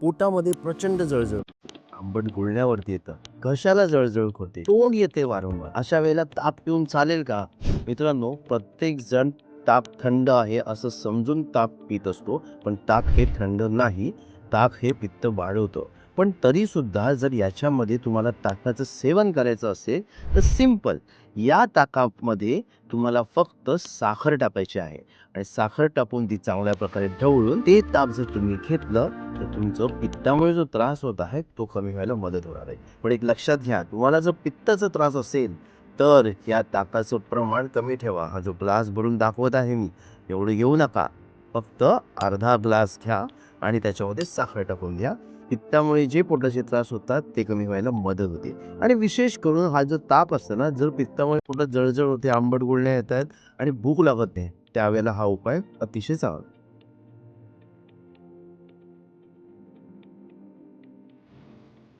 पोटामध्ये प्रचंड जळजळ. आंबट गुळण्यावरती येतं. घशाला जळजळ होते तोंड येते वारंवार. अशा वेळेला ताप पिऊन चालेल का? मित्रांनो प्रत्येक जण ताप थंड आहे असं समजून ताप पित असतो. पण ताप हे थंड नाही. ताप हे पित्त वाढवतं. पण तरीसुद्धा जर याच्यामध्ये तुम्हाला ताकाचं सेवन करायचं असेल तर सिंपल या ताकामध्ये तुम्हाला फक्त साखर टाकायची आहे. आणि साखर टाकून ती चांगल्या प्रकारे ढवळून ते ताप जर तुम्ही घेतलं तर तुमचं पित्तामुळे जो त्रास होत आहे तो कमी व्हायला मदत होणार आहे. पण एक लक्षात घ्या तुम्हाला जर पित्ताचा त्रास असेल तर या ताकाचं प्रमाण कमी ठेवा. हा जो ग्लास भरून दाखवत आहे मी एवढं घेऊ नका. फक्त अर्धा ग्लास घ्या आणि त्याच्यामध्ये साखर टाकून घ्या पित्तामुळे जे पोटाचे त्रास होतात ते कमी व्हायला मदत होते. आणि विशेष करून हा जो ताप असतो ना जर पित्तामुळे पोटात जळजळ होते आंबट गुळण्या येत आहेत आणि भूक लागत नाही त्यावेळेला हा उपाय अतिशय चांगला